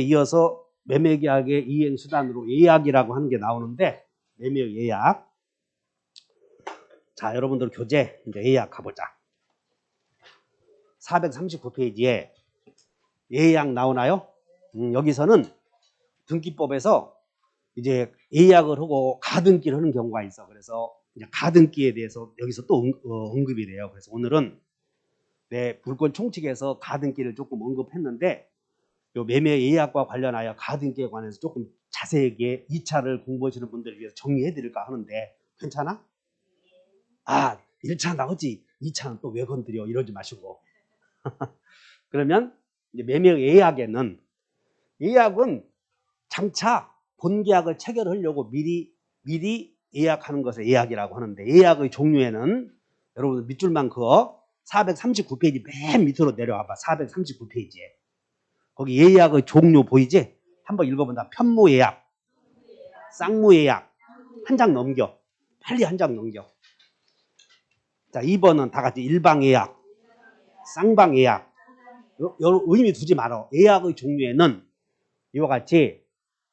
이어서 매매계약의 이행 수단으로 예약이라고 하는 게 나오는데 매매 예약. 자, 여러분들 교재 이제 예약 가보자. 439페이지에 예약 나오나요? 음, 여기서는 등기법에서 이제 예약을 하고 가등기를 하는 경우가 있어. 그래서 가등기에 대해서 여기서 또 응, 어, 언급이 돼요. 그래서 오늘은 내 불권 총칙에서 가등기를 조금 언급했는데 요 매매 예약과 관련하여 가등기에 관해서 조금 자세하게 2차를 공부하시는 분들을 위해서 정리해 드릴까 하는데 괜찮아? 아, 1차 나오지. 2차는 또 왜 건드려? 이러지 마시고. 그러면 매매 예약에는 예약은 장차 본계약을 체결하려고 미리 미리 예약하는 것을 예약이라고 하는데 예약의 종류에는 여러분 밑줄만 그어 439페이지 맨 밑으로 내려와봐 439페이지에 거기 예약의 종류 보이지? 한번 읽어본다 편무 예약 쌍무 예약 한 장 넘겨 빨리 한 장 넘겨 자 2번은 다 같이 일방 예약 쌍방 예약 요, 요 의미 두지 말어 예약의 종류에는 이와 같이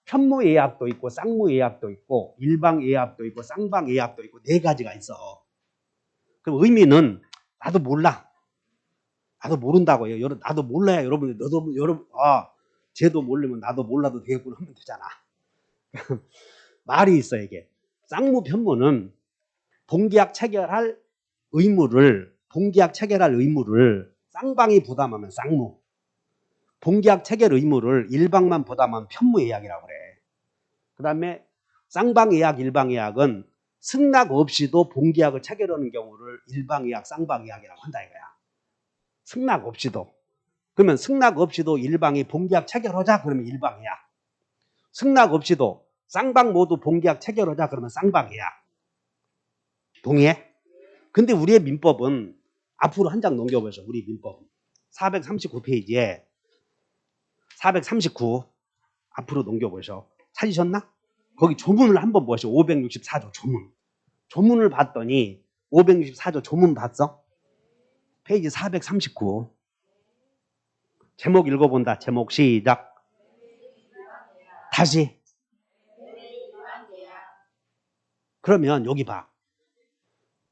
편무 예약도 있고 쌍무 예약도 있고 일방 예약도 있고 쌍방 예약도 있고 네 가지가 있어. 그럼 의미는 나도 몰라. 나도 모른다고요. 여러분 나도 몰라요. 여러분 너도 여러분 아 쟤도 모르면 나도 몰라도 되겠구나 하면 되잖아. 말이 있어 이게. 쌍무 편무는 본계약 체결할 의무를 본계약 체결할 의무를 쌍방이 부담하면 쌍무. 본계약 체결 의무를 일방만 부담하면 편무 예약이라고 그래. 그 다음에 쌍방 예약, 일방 예약은 승낙 없이도 본계약을 체결하는 경우를 일방 예약, 쌍방 예약이라고 한다 이거야. 승낙 없이도. 그러면 승낙 없이도 일방이 본계약 체결하자 그러면 일방 예약. 승낙 없이도 쌍방 모두 본계약 체결하자 그러면 쌍방 예약. 동의해? 근데 우리의 민법은 앞으로 한 장 넘겨보죠. 우리 민법. 439페이지에 439 앞으로 넘겨보셔. 찾으셨나? 거기 조문을 한번 보시오. 564조 조문. 조문을 봤더니 564조 조문 봤어? 페이지 439. 제목 읽어본다. 제목 시작. 다시. 그러면 여기 봐.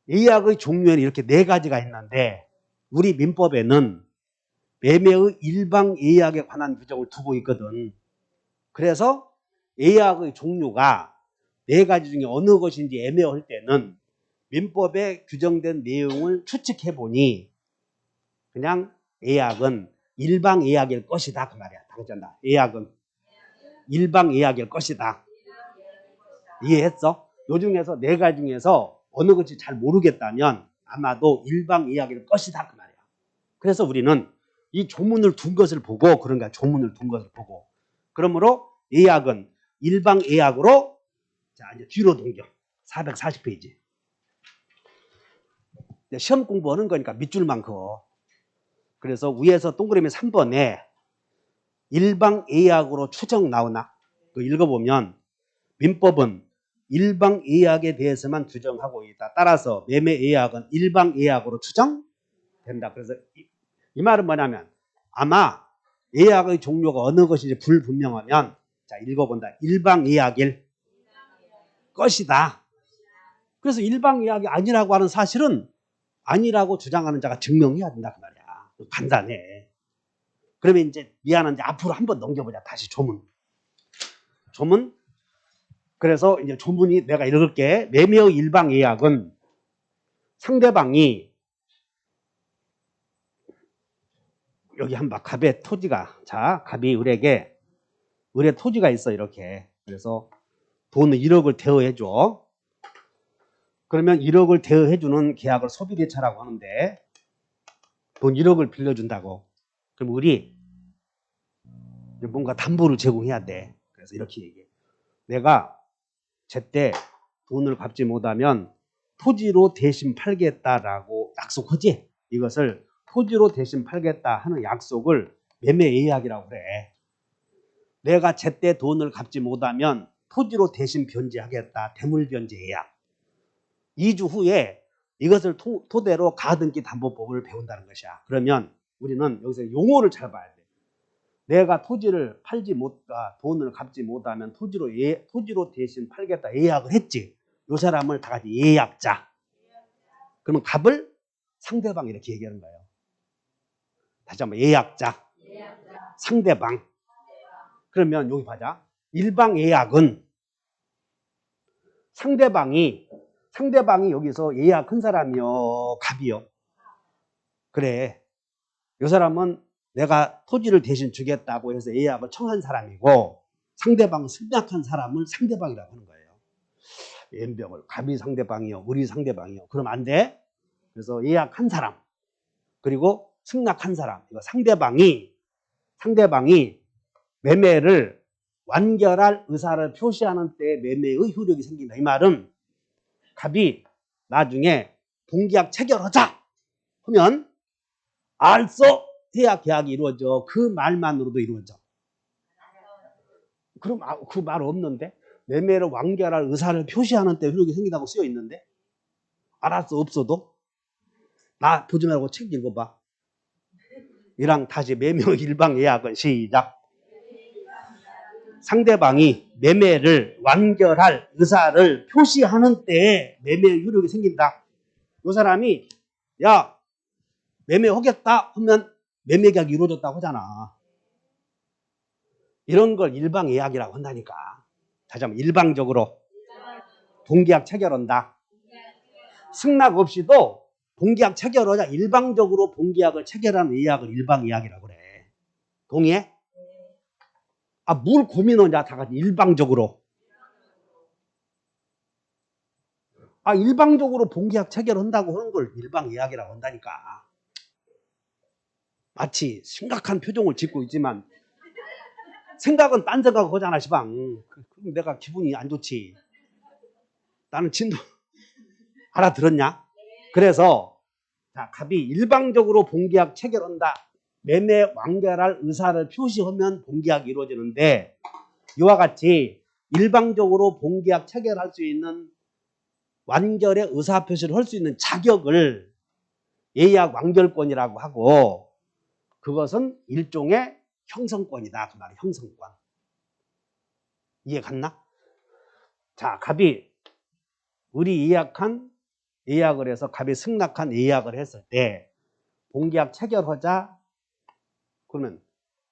예약의 종류에는 이렇게 네 가지가 있는데 우리 민법에는 매매의 일방 예약에 관한 규정을 두고 있거든. 그래서 예약의 종류가 네 가지 중에 어느 것인지 애매할 때는 민법에 규정된 내용을 추측해 보니 그냥 예약은 일방 예약일 것이다 그 말이야. 당연다. 예약은 일방 예약일 것이다. 이해했어? 요 중에서 네 가지 중에서 어느 것이 잘 모르겠다면 아마도 일방 예약일 것이다 그 말이야. 그래서 우리는 이 조문을 둔 것을 보고 그런가 조문을 둔 것을 보고 그러므로 예약은 일방 예약으로 자 이제 뒤로 동경 440페이지 시험 공부하는 거니까 밑줄만 그어 그래서 위에서 동그라미 3번에 일방 예약으로 추정 나오나 그 읽어보면 민법은 일방 예약에 대해서만 규정하고 있다 따라서 매매 예약은 일방 예약으로 추정된다 그래서 이, 이 말은 뭐냐면 아마 예약의 종류가 어느 것인지 불분명하면 자 읽어본다. 일방 예약일 것이다. 그래서 일방 예약이 아니라고 하는 사실은 아니라고 주장하는 자가 증명해야 된다 그 말이야. 간단해. 그러면 이제 미안한데 앞으로 한번 넘겨보자. 다시 조문. 조문. 그래서 이제 조문이 내가 읽을게. 매매의 일방 예약은 상대방이 여기 한번 갑의 토지가 자 갑이 을에게 을의 토지가 있어 이렇게 그래서 돈을 1억을 대여해 줘 그러면 1억을 대여해 주는 계약을 소비대차라고 하는데 돈 1억을 빌려준다고 그럼 을이 뭔가 담보를 제공해야 돼 그래서 이렇게 얘기해 내가 제때 돈을 갚지 못하면 토지로 대신 팔겠다라고 약속하지 이것을 토지로 대신 팔겠다 하는 약속을 매매 예약이라고 그래. 내가 제때 돈을 갚지 못하면 토지로 대신 변제하겠다. 대물 변제 예약. 2주 후에 이것을 토, 토대로 가등기 담보법을 배운다는 것이야. 그러면 우리는 여기서 용어를 잘 봐야 돼. 내가 토지를 팔지 못, 아, 돈을 갚지 못하면 토지로 예, 토지로 대신 팔겠다 예약을 했지. 요 사람을 다 같이 예약자. 그러면 값을 상대방 이렇게 얘기하는 거예요. 다시 한번 예약자, 상대방. 그러면 여기 봐자. 일방 예약은 상대방이 상대방이 여기서 예약한 사람이요, 갑이요. 그래. 이 사람은 내가 토지를 대신 주겠다고 해서 예약을 청한 사람이고 상대방은 승낙한 사람을 상대방이라고 하는 거예요. 연병을 갑이 상대방이요, 우리 상대방이요. 그럼 안 돼. 그래서 예약한 사람 그리고 승낙한 사람 이거 상대방이 상대방이 매매를 완결할 의사를 표시하는 때 매매의 효력이 생긴다. 이 말은 갑이 나중에 동계약 체결하자 하면 알써 해야 계약이 이루어져. 그 말만으로도 이루어져. 그럼 그 말 없는데? 매매를 완결할 의사를 표시하는 때 효력이 생긴다고 쓰여 있는데? 알았어, 없어도? 나 보지 말고 책 읽어봐. 이랑 다시 매매 일방 예약은 시작. 상대방이 매매를 완결할 의사를 표시하는 때에 매매 효력이 생긴다. 이 사람이 야 매매하겠다 하면 매매 계약이 이루어졌다고 하잖아. 이런 걸 일방 예약이라고 한다니까. 다시 한번 일방적으로 동계약 체결한다. 승낙 없이도 동계약 체결하자 일방적으로 동계약을 체결하는 예약을 일방 예약이라고 그래. 동의해? 아, 뭘 고민하냐, 다 같이 일방적으로. 아, 일방적으로 본계약 체결한다고 하는 걸 일방 예약이라고 한다니까. 마치 심각한 표정을 짓고 있지만 생각은 딴 생각 하잖아, 시방. 그- 그럼 내가 기분이 안 좋지. 나는 진도 알아들었냐? 그래서 자, 갑이 일방적으로 본계약 체결한다. 매매 완결할 의사를 표시하면 본계약이 이루어지는데 이와 같이 일방적으로 본계약 체결할 수 있는 완결의 의사 표시를 할 수 있는 자격을 예약 완결권이라고 하고 그것은 일종의 형성권이다. 그 말이 형성권. 이해 갔나? 자, 갑이 우리 예약한 예약을 해서 갑이 승낙한 예약을 했을 때 본계약 체결하자 그러면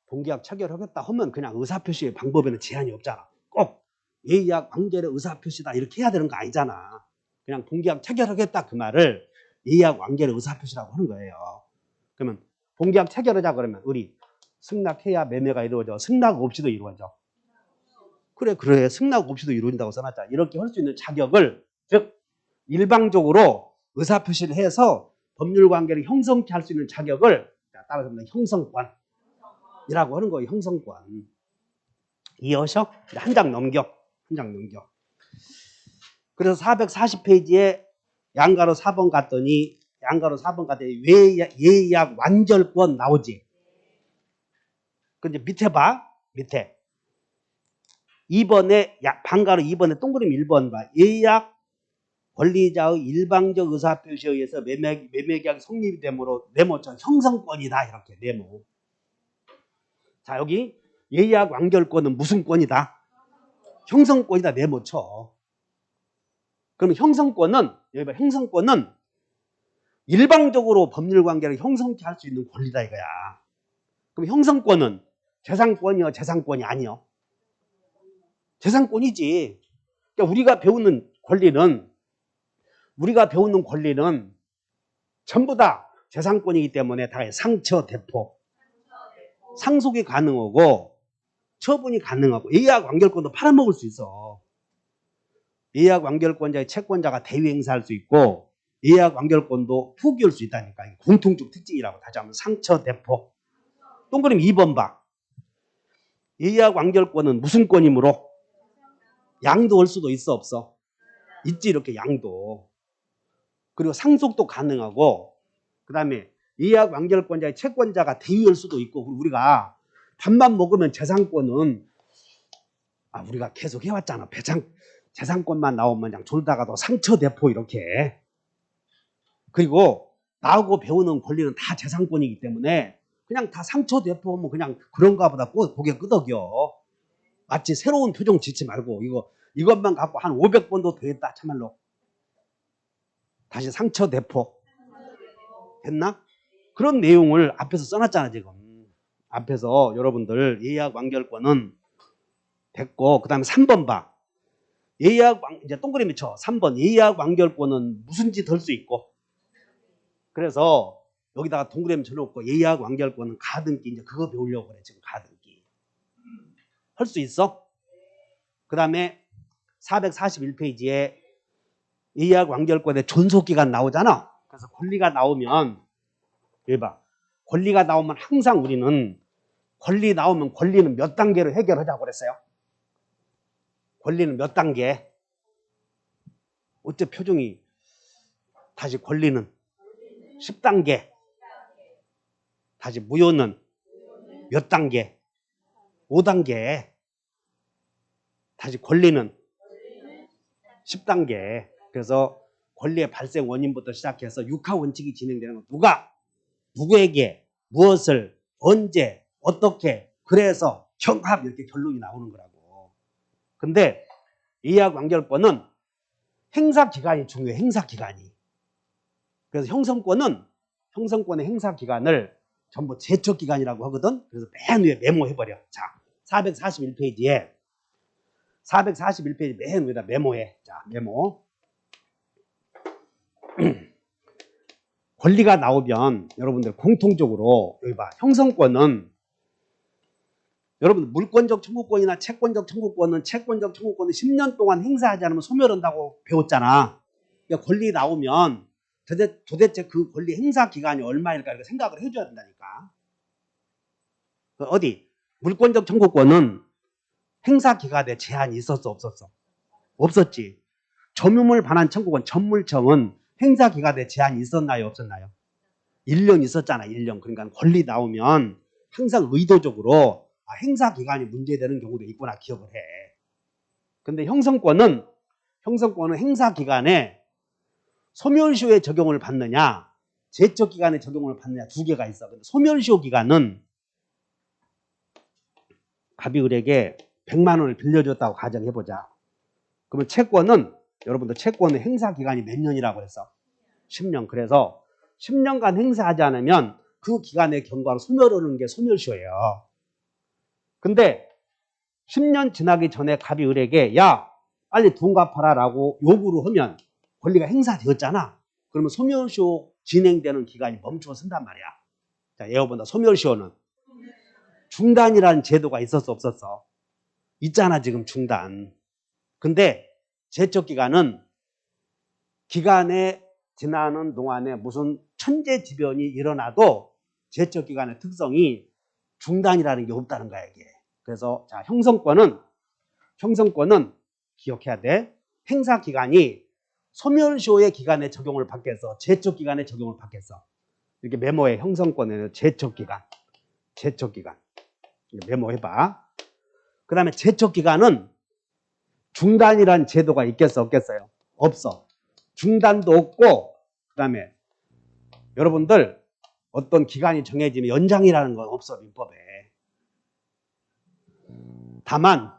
본계약 체결하겠다 하면 그냥 의사표시의 방법에는 제한이 없잖아. 꼭 예약 완결의 의사표시다 이렇게 해야 되는 거 아니잖아. 그냥 본계약 체결하겠다 그 말을 예약 완결의 의사표시라고 하는 거예요. 그러면 본계약 체결하자 그러면 우리 승낙해야 매매가 이루어져. 승낙 없이도 이루어져. 그래 그래 승낙 없이도 이루어진다고 써놨잖아. 이렇게 할 수 있는 자격을 즉 일방적으로 의사표시를 해서 법률 관계를 형성케 할 수 있는 자격을 자, 따라서 형성권. 이라고 하는 거예요. 형성권. 이해하셔? 한장 넘겨. 한 장 넘겨. 그래서 440페이지에 양가로 4번 갔더니 양가로 4번 갔더니 외- 예약 완결권 나오지. 근데 밑에 봐. 밑에. 2번에 방가로 2번에 동그라미 1번 봐. 예약 권리자의 일방적 의사표시에 의해서 매매, 매매계약이 성립이 되므로 네모처럼 형성권이다. 이렇게 네모. 자 여기 예약 완결권은 무슨 권이다? 형성권이다 네모 쳐. 그럼 형성권은 여기 봐 형성권은 일방적으로 법률 관계를 형성케 할 수 있는 권리다 이거야. 그럼 형성권은 재산권이요 재산권이 아니요. 재산권이지. 그러니까 우리가 배우는 권리는 우리가 배우는 권리는 전부 다 재산권이기 때문에 다 상처 대포. 상속이 가능하고 처분이 가능하고 예약 완결권도 팔아먹을 수 있어. 예약 완결권자의 채권자가 대위 행사할 수 있고 예약 완결권도 포기할 수 있다니까. 공통적 특징이라고 다시 한번 상처 대포. 동그라미 2번 봐. 예약 완결권은 무슨 권이므로 양도할 수도 있어 없어? 있지 이렇게 양도. 그리고 상속도 가능하고 그 다음에 예약 완결권자의 채권자가 대위할 수도 있고 우리가 밥만 먹으면 재산권은 아 우리가 계속 해왔잖아 배상 재산권만 나오면 그냥 졸다가도 상처 대포 이렇게 그리고 나하고 배우는 권리는 다 재산권이기 때문에 그냥 다 상처 대포하면 그냥 그런가 보다 고- 고개 끄덕여. 마치 새로운 표정 짓지 말고 이거 이것만 갖고 한 500번도 되겠다 참말로. 다시 상처 대포. 됐나? 그런 내용을 앞에서 써놨잖아 지금. 앞에서 여러분들 예약 완결권은 됐고 그 다음에 3번 봐. 예약 완 이제 동그라미 쳐. 3번 예약 완결권은 무슨 짓 할 수 있고. 그래서 여기다가 동그라미 쳐놓고 예약 완결권은 가등기 이제 그거 배우려고 그래 지금 가등기. 할 수 있어? 그 다음에 441페이지에 예약 완결권의 존속 기간 나오잖아. 그래서 권리가 나오면 봐. 권리가 나오면 항상 우리는 권리 나오면 권리는 몇 단계로 해결하자고 그랬어요. 권리는 몇 단계? 어째 표정이 다시 권리는 10단계. 다시 무효는 몇 단계? 5단계. 다시 권리는 10단계. 그래서 권리의 발생 원인부터 시작해서 육하 원칙이 진행되는 건 누가 누구에게 무엇을 언제 어떻게 그래서 경합 이렇게 결론이 나오는 거라고. 근데 예약 완결권은 행사 기간이 중요해. 행사 기간이. 그래서 형성권은 형성권의 행사 기간을 전부 제척 기간이라고 하거든. 그래서 맨 위에 메모해 버려. 자, 441페이지에 441페이지 맨 위에다 메모해. 자, 메모. 권리가 나오면 여러분들 공통적으로 여기 봐 형성권은 여러분 물권적 청구권이나 채권적 청구권은 채권적 청구권은 10년 동안 행사하지 않으면 소멸한다고 배웠잖아. 그러니까 권리 나오면 도대, 도대체 그 권리 행사 기간이 얼마일까 이렇게 생각을 해줘야 된다니까. 그 어디 물권적 청구권은 행사 기간에 제한이 있었어 없었어? 없었지. 점유물 반환 청구권 전물청은 행사 기간에 제한이 있었나요? 없었나요? 1년 있었잖아 1년. 그러니까 권리 나오면 항상 의도적으로 아, 행사 기간이 문제되는 경우도 있구나 기억을 해. 근데 형성권은 형성권은 행사 기간에 소멸시효의 적용을 받느냐 제적 기간에 적용을 받느냐 두 개가 있어. 근데 소멸시효 기간은 갑이 을에게 100만 원을 빌려줬다고 가정해보자. 그러면 채권은 여러분들 채권의 행사 기간이 몇 년이라고 했어? 10년. 그래서 10년간 행사하지 않으면 그 기간의 경과로 소멸하는 게 소멸시효예요. 근데 10년 지나기 전에 갑이 을에게 야 빨리 돈 갚아라 라고 요구를 하면 권리가 행사되었잖아. 그러면 소멸시효 진행되는 기간이 멈춰 쓴단 말이야. 자, 예어본다. 소멸시효는 중단이라는 제도가 있었어 없었어? 있잖아 지금 중단. 근데 제척 기간은 기간에 지나는 동안에 무슨 천재지변이 일어나도 제척 기간의 특성이 중단이라는 게 없다는 거야 이게. 그래서 자 형성권은 형성권은 기억해야 돼. 행사 기간이 소멸시효의 기간에 적용을 받겠어. 제척 기간에 적용을 받겠어. 이렇게 메모해 형성권에는 제척 기간, 제척 기간 메모해봐. 그 다음에 제척 기간은 중단이란 제도가 있겠어 없겠어요? 없어. 중단도 없고 그다음에 여러분들 어떤 기간이 정해지면 연장이라는 건 없어 민법에. 다만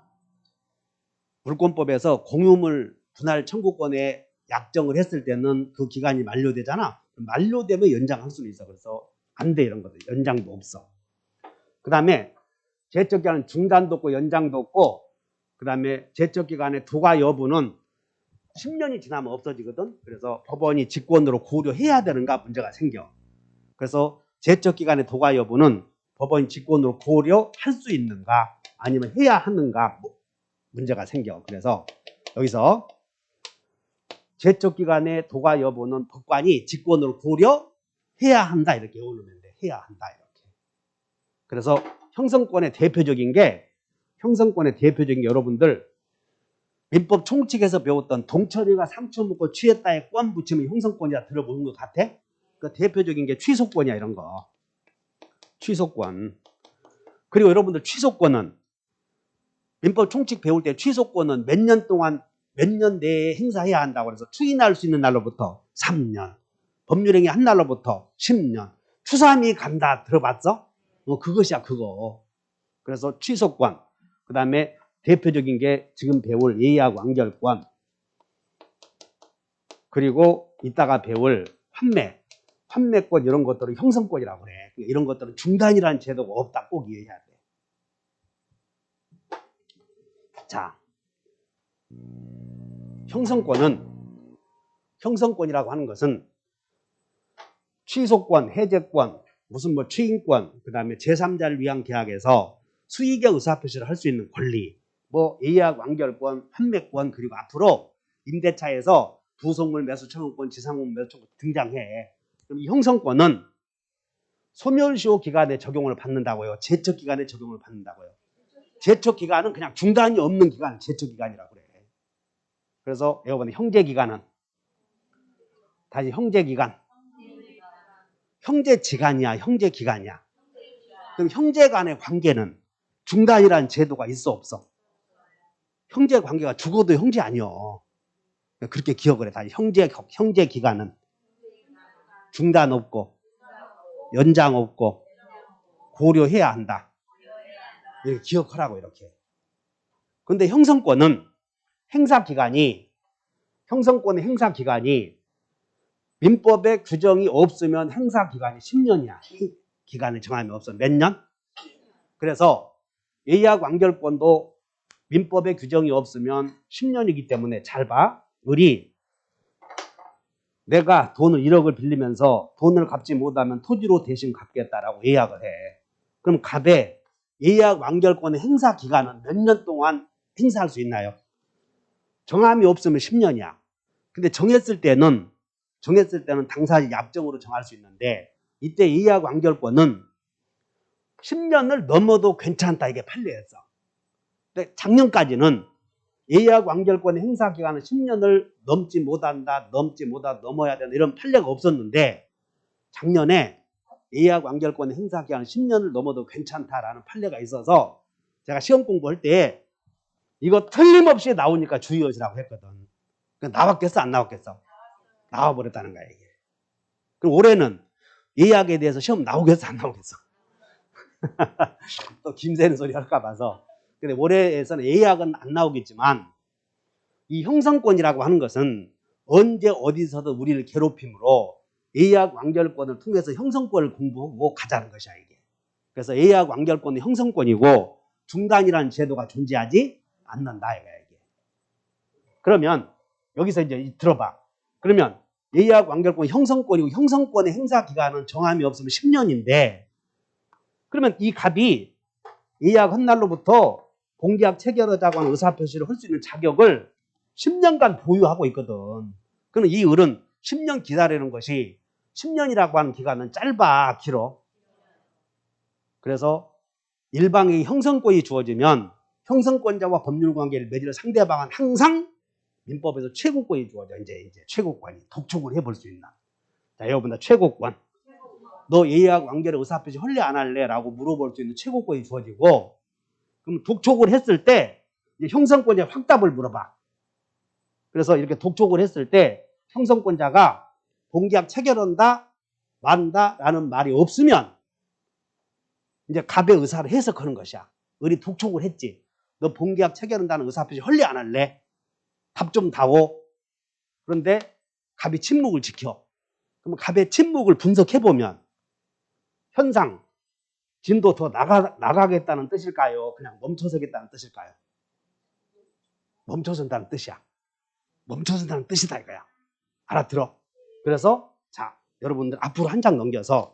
물권법에서 공유물 분할 청구권에 약정을 했을 때는 그 기간이 만료되잖아. 만료되면 연장할 수는 있어. 그래서 안 돼 이런 것들 연장도 없어. 그 다음에 제적 기간은 중단도 없고 연장도 없고 그 다음에 제적 기간의 도가 여부는 10년이 지나면 없어지거든. 그래서 법원이 직권으로 고려해야 되는가 문제가 생겨. 그래서 제적 기간의 도가 여부는 법원이 직권으로 고려할 수 있는가 아니면 해야 하는가 뭐 문제가 생겨. 그래서 여기서 제적 기간의 도가 여부는 법관이 직권으로 고려해야 한다 이렇게 외우면 돼. 해야 한다 이렇게. 그래서 형성권의 대표적인 게 형성권의 대표적인 게 여러분들 민법 총칙에서 배웠던 동철이가 상처 묻고 취했다에 권 붙이면 형성권이라 들어보는 것 같아? 그 대표적인 게 취소권이야 이런 거. 취소권. 그리고 여러분들 취소권은 민법 총칙 배울 때 취소권은 몇 년 동안 몇 년 내에 행사해야 한다고 해서 추인할 수 있는 날로부터 3년, 법률행위 한 날로부터 10년, 추삼이 간다 들어봤어? 어, 그것이야 그거. 그래서 취소권. 그 다음에 대표적인 게 지금 배울 예약 완결권. 그리고 이따가 배울 판매. 판매권 이런 것들은 형성권이라고 그래. 그러니까 이런 것들은 중단이라는 제도가 없다. 꼭 이해해야 돼. 자, 형성권은 형성권이라고 하는 것은 취소권, 해제권, 무슨 뭐 추인권, 그 다음에 제3자를 위한 계약에서 수익의 의사표시를 할 수 있는 권리, 뭐 예약 완결권, 판매권, 그리고 앞으로 임대차에서 부속물 매수 청구권, 지상물 매수 청구권 등장해. 그럼 이 형성권은 소멸시효 기간에 적용을 받는다고요. 제척 기간에 적용을 받는다고요. 제척 기간은 그냥 중단이 없는 기간, 제척 기간이라고 그래. 그래서 여러분 형제 기간은 다시 형제 기간, 형제 지간이야, 형제 기간이야. 그럼 형제 간의 관계는 중단이라는 제도가 있어 없어? 형제 관계가 죽어도 형제 아니요. 그렇게 기억을 해. 다시 형제 형제 기간은 중단 없고 연장 없고 고려해야 한다. 이렇게 기억하라고 이렇게. 근데 형성권은 행사 기간이 형성권의 행사 기간이 민법에 규정이 없으면 행사 기간이 10년이야. 기간을 정함이 없어. 몇 년? 그래서 예약 완결권도 민법에 규정이 없으면 10년이기 때문에 잘 봐. 우리 내가 돈을 1억을 빌리면서 돈을 갚지 못하면 토지로 대신 갚겠다라고 예약을 해. 그럼 갑에 예약 완결권의 행사 기간은 몇 년 동안 행사할 수 있나요? 정함이 없으면 10년이야. 근데 정했을 때는 정했을 때는 당사자 약정으로 정할 수 있는데 이때 예약 완결권은 10년을 넘어도 괜찮다 이게 판례였어. 근데 작년까지는 예약 완결권의 행사 기간은 10년을 넘지 못한다, 넘지 못한다, 넘어야 된다 이런 판례가 없었는데 작년에 예약 완결권의 행사 기간은 10년을 넘어도 괜찮다라는 판례가 있어서 제가 시험 공부할 때 이거 틀림없이 나오니까 주의하시라고 했거든. 나왔겠어, 안 나왔겠어? 나와버렸다는 거야, 이게. 그럼 올해는 예약에 대해서 시험 나오겠어, 안 나오겠어? 또 김새는 소리 할까 봐서. 근데 올해에서는 예약은 안 나오겠지만, 이 형성권이라고 하는 것은 언제 어디서든 우리를 괴롭힘으로 예약 완결권을 통해서 형성권을 공부하고 가자는 것이야, 이게. 그래서 예약 완결권은 형성권이고, 중단이라는 제도가 존재하지 않는다, 이거야, 이게. 그러면, 여기서 이제 들어봐. 그러면 예약 완결권 형성권이고 형성권의 행사 기간은 정함이 없으면 10년인데 그러면 이 갑이 예약 한 날로부터 공계약 체결하자고 하는 의사표시를 할 수 있는 자격을 10년간 보유하고 있거든. 그러면 이 을은 10년 기다리는 것이 10년이라고 하는 기간은 짧아 길어. 그래서 일방의 형성권이 주어지면 형성권자와 법률관계를 맺을 상대방은 항상 민법에서 최고권이 주어져 이제 이제 최고권이 독촉을 해볼 수 있나? 자 여러분들 최고권. 너 예약 완결의 의사표시 할래 안 할래?라고 물어볼 수 있는 최고권이 주어지고 그럼 독촉을 했을 때 형성권자 확답을 물어봐. 그래서 이렇게 독촉을 했을 때 형성권자가 본계약 체결한다 만다 라는 말이 없으면 이제 갑의 의사를 해석하는 것이야. 을이 독촉을 했지. 너 본계약 체결한다는 의사 표시 할래 안 할래? 답 좀 다오. 그런데 갑이 침묵을 지켜. 그럼 갑의 침묵을 분석해 보면 현상 진도 더 나가 나가겠다는 뜻일까요? 그냥 멈춰서겠다는 뜻일까요? 멈춰선다는 뜻이야. 멈춰선다는 뜻이다 이거야. 알아들어. 그래서 자 여러분들 앞으로 한 장 넘겨서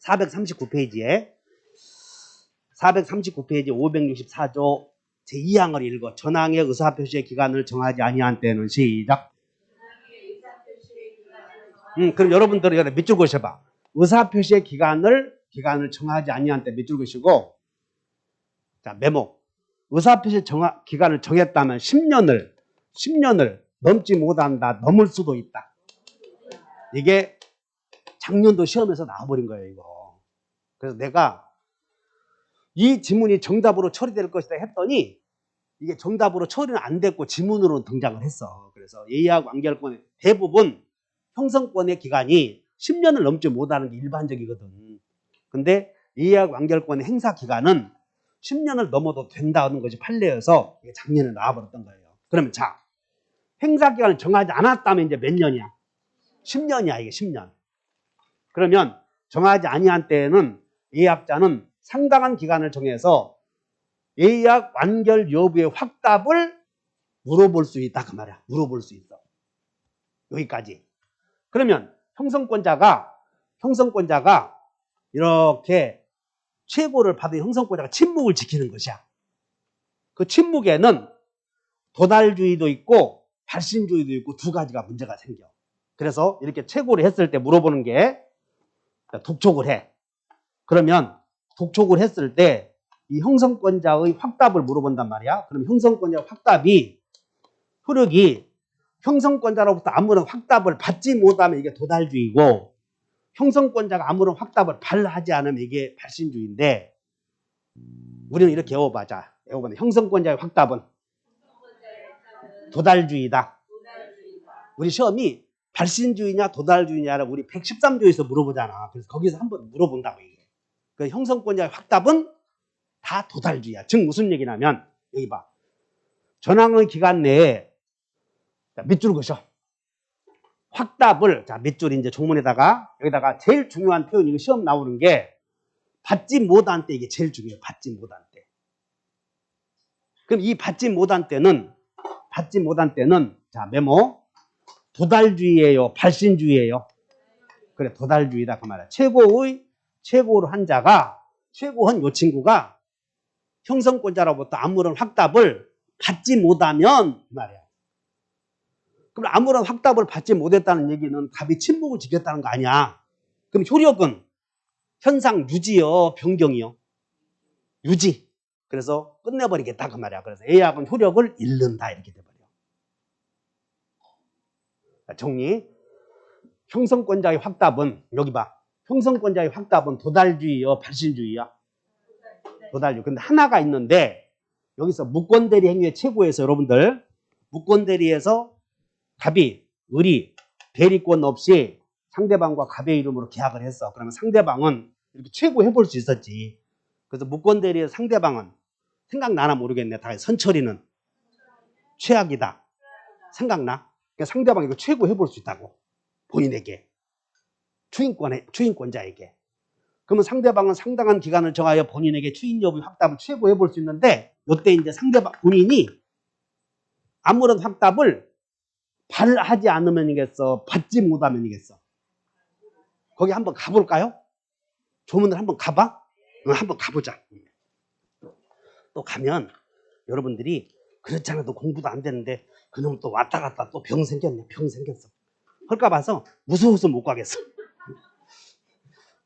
439페이지에 439페이지 564조 제2항을 읽어 전항의 의사표시의 기간을 정하지 아니한 때는 시작. 음, 그럼 여러분들이 여기 밑줄 그으셔봐. 의사 표시의 기간을 기간을 정하지 아니한 때 밑줄 그으시고 자 메모. 의사 표시 정하, 기간을 정했다면 10년을 10년을 넘지 못한다. 넘을 수도 있다. 이게 작년도 시험에서 나와버린 거예요. 이거. 그래서 내가 이 지문이 정답으로 처리될 것이다 했더니 이게 정답으로 처리는 안 됐고 지문으로 등장을 했어. 그래서 예약 완결권의 대부분 형성권의 기간이 10년을 넘지 못하는 게 일반적이거든. 근데 예약 완결권 행사 기간은 10년을 넘어도 된다는 것이 판례여서 작년에 나와버렸던 거예요. 그러면 자, 행사 기간을 정하지 않았다면 이제 몇 년이야? 10년이야, 이게 10년. 그러면 정하지 아니한 때에는 예약자는 상당한 기간을 정해서 예약 완결 여부의 확답을 물어볼 수 있다 그 말이야. 물어볼 수 있어. 여기까지. 그러면 형성권자가 형성권자가 이렇게 최고를 받은 형성권자가 침묵을 지키는 것이야. 그 침묵에는 도달주의도 있고 발신주의도 있고 두 가지가 문제가 생겨. 그래서 이렇게 최고를 했을 때 물어보는 게 독촉을 해. 그러면 독촉을 했을 때 이 형성권자의 확답을 물어본단 말이야. 그럼 형성권자 확답이 효력이 형성권자로부터 아무런 확답을 받지 못하면 이게 도달주의고 형성권자가 아무런 확답을 발하지 않으면 이게 발신주의인데 우리는 이렇게 외워보자. 외워보자. 형성권자의 확답은 도달주의다. 우리 시험이 발신주의냐 도달주의냐를 우리 113조에서 물어보잖아. 그래서 거기서 한번 물어본다고 이게. 그 형성권자의 확답은 다 도달주의야. 즉 무슨 얘기냐면 여기 봐. 전항의 기간 내에 자, 밑줄 그셔. 확답을 자 밑줄 이제 종문에다가 여기다가 제일 중요한 표현 이거 시험 나오는 게 받지 못한 때 이게 제일 중요해요. 받지 못한 때. 그럼 이 받지 못한 때는 받지 못한 때는 자 메모 도달주의예요. 발신주의예요. 그래 도달주의다 그 말이야. 최고의 최고로 한 자가 최고한 요 친구가 형성권자로부터 아무런 확답을 받지 못하면 그 말이야. 그럼 아무런 확답을 받지 못했다는 얘기는 답이 침묵을 지켰다는 거 아니야. 그럼 효력은 현상 유지요, 변경이요? 유지. 그래서 끝내버리겠다 그 말이야. 그래서 예약은 효력을 잃는다 이렇게 돼버려. 자, 정리. 형성권자의 확답은 여기 봐. 형성권자의 확답은 도달주의요, 발신주의야? 도달주의. 근데 하나가 있는데 여기서 무권대리 행위의 최고에서 여러분들 무권대리에서 갑이, 을이 대리권 없이 상대방과 갑의 이름으로 계약을 했어. 그러면 상대방은 이렇게 최고 해볼 수 있었지. 그래서 무권 대리의 상대방은 생각나나 모르겠네. 다 선처리는 최악이다. 생각나? 그러니까 상대방이 이거 최고 해볼 수 있다고. 본인에게. 추인권에, 추인권자에게. 그러면 상대방은 상당한 기간을 정하여 본인에게 추인 여부 확답을 최고 해 볼 수 있는데, 이때 이제 상대방, 본인이 아무런 확답을 발하지 않으면이겠어? 받지 못하면이겠어? 거기 한번 가볼까요? 조문을 한번 가봐? 응, 한번 가보자. 또 가면 여러분들이 그렇잖아. 도 공부도 안 되는데 그놈 또 왔다 갔다 또 병 생겼네. 병 생겼어. 헐까 봐서 무서워서 못 가겠어.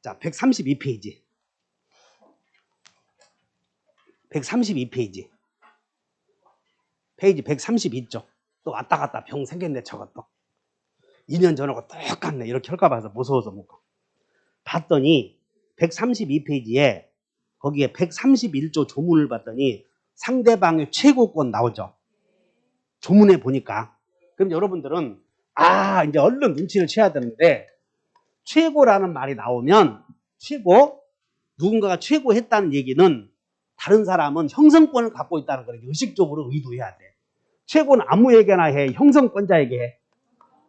자, 132페이지. 132페이지. 페이지 132쪽. 또 왔다 갔다 병 생겼네 저것도 2년 전하고 똑같네 이렇게 할까 봐서 무서워서 못 가. 봤더니 132페이지에 거기에 131조 조문을 봤더니 상대방의 최고권 나오죠. 조문에 보니까 그럼 여러분들은 아 이제 얼른 눈치를 채야 되는데 최고라는 말이 나오면 최고 누군가가 최고했다는 얘기는 다른 사람은 형성권을 갖고 있다는 걸 의식적으로 의도해야 돼. 최고는 아무에게나 해. 형성권자에게 해.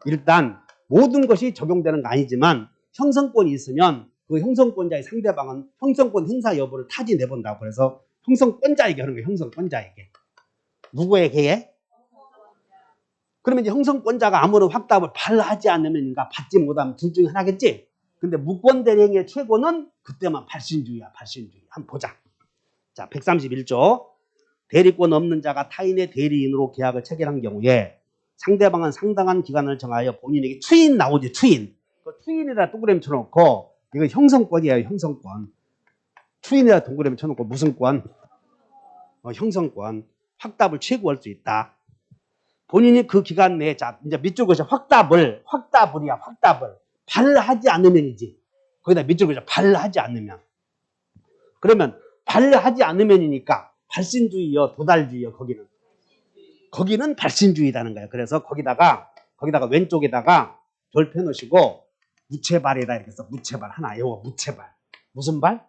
일단 모든 것이 적용되는 거 아니지만 형성권이 있으면 그 형성권자의 상대방은 형성권 행사 여부를 타지 내본다고 그래서 형성권자에게 하는 거예요. 형성권자에게. 누구에게 해? 그러면 이제 형성권자가 아무런 확답을 발하지 않으면인가 받지 못하면 둘 중에 하나겠지? 근데 무권대행의 최고는 그때만 발신주의야. 발신주의. 한번 보자. 자, 131조. 대리권 없는 자가 타인의 대리인으로 계약을 체결한 경우에 상대방은 상당한 기간을 정하여 본인에게 추인 나오지 추인. 그 추인에다 동그라미 쳐놓고 이거 형성권이에요 형성권. 추인에다 동그라미 쳐놓고 무슨 권? 어, 형성권. 확답을 최고할 수 있다. 본인이 그 기간 내에 자 이제 밑줄 그자 확답을 확답을이야 확답을. 발하지 않으면이지. 거기다 밑줄 그자 발하지 않으면. 그러면 발하지 않으면이니까 발신주의요, 도달주의요, 거기는. 거기는 발신주의라는 거예요. 그래서 거기다가, 거기다가 왼쪽에다가 별 펴놓으시고, 무채발이다 이렇게 써. 무채발. 하나, 요거 무채발. 무슨 발?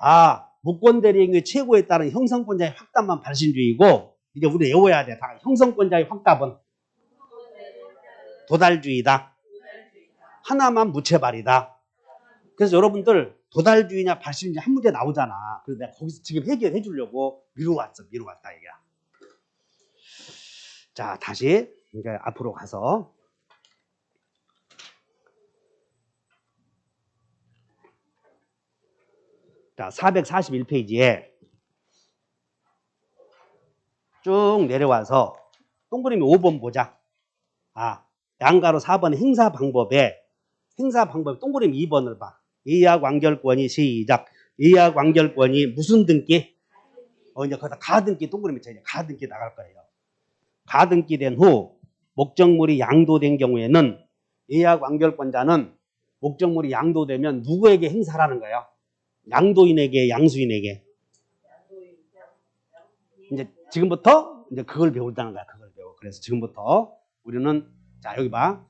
아, 무권 대리행위 최고에 따른 형성권자의 확답만 발신주의고 이제 우리 외워야 돼. 다 형성권자의 확답은 도달주의다. 하나만 무채발이다. 그래서 여러분들 도달주의냐 발신주의 한 문제 나오잖아. 그래서 내가 거기서 지금 해결해 주려고 미루왔어. 미루왔다 이게. 자, 다시 이제 앞으로 가서 자, 441페이지에 쭉 내려와서 동그라미 5번 보자. 아, 양가로 4번 행사 방법에 행사 방법 동그라미 2번을 봐. 예약 완결권이 시작. 예약 완결권이 무슨 등기? 어, 이제 거기다 가등기 동그라미 쳐 이제 가등기 나갈 거예요. 가등기 된 후 목적물이 양도된 경우에는 예약 완결권자는 목적물이 양도되면 누구에게 행사라는 거예요? 양도인에게 양수인에게 이제 지금부터 이제 그걸 배운다는 거야. 그걸 배워. 그래서 지금부터 우리는 자 여기 봐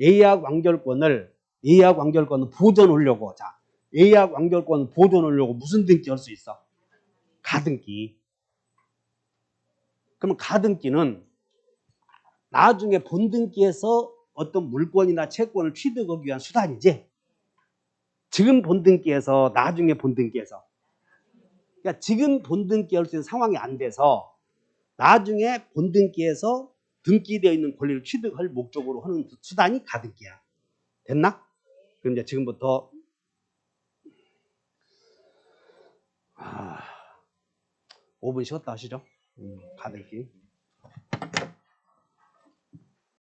예약 완결권을 예약 완결권을 보존 하려고 자 예약 완결권 보존 하려고 무슨 등기 할 수 있어? 가등기. 그러면 가등기는 나중에 본등기에서 어떤 물건이나 채권을 취득하기 위한 수단이지. 지금 본등기에서 나중에 본등기에서 그러니까 지금 본등기 할 수 있는 상황이 안 돼서 나중에 본등기에서 등기되어 있는 권리를 취득할 목적으로 하는 수단이 가등기야. 됐나? 그럼 이제 지금부터 아, 5분 쉬었다 하시죠. 음, 가등기.